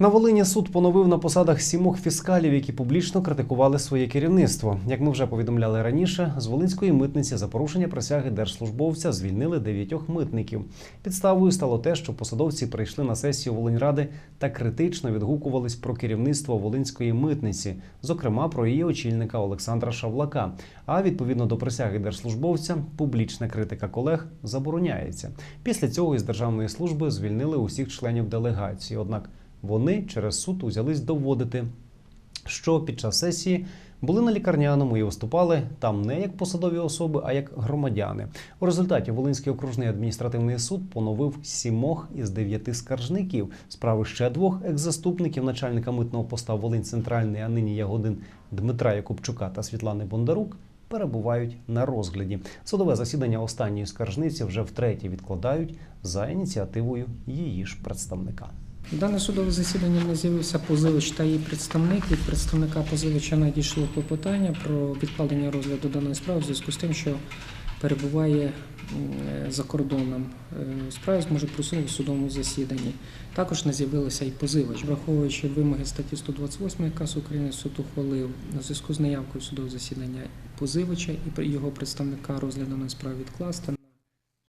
На Волині суд поновив на посадах сімох фіскалів, які публічно критикували своє керівництво. Як ми вже повідомляли раніше, з Волинської митниці за порушення присяги держслужбовця звільнили дев'ятьох митників. Підставою стало те, що посадовці прийшли на сесію Волиньради та критично відгукувались про керівництво Волинської митниці, зокрема про її очільника Олександра Шавлака. А відповідно до присяги держслужбовця, публічна критика колег забороняється. Після цього із державної служби звільнили усіх членів делегації. Однак вони через суд узялись доводити, що під час сесії були на лікарняному і виступали там не як посадові особи, а як громадяни. У результаті Волинський окружний адміністративний суд поновив сімох із дев'яти скаржників. Справи ще двох екс-заступників начальника митного поста Волинь Центральний, а нині Ягодин Дмитра Якубчука та Світлани Бондарук. Перебувають на розгляді. Судове засідання останньої скаржниці вже втретє відкладають за ініціативою її ж представника. Дане судове засідання не з'явився позивач та її представник. Від представника позивача надійшло клопотання про відкладення розгляду даної справи в зв'язку з тим, що перебуває е, за кордоном. Е, Справу зможе просунути в судовому засіданні. Також не з'явилося і позивач, враховуючи вимоги статті 128 КАС України, суд ухвалив у зв'язку з наявкою судового засідання позивача і його представника розгляду даної справи відкласти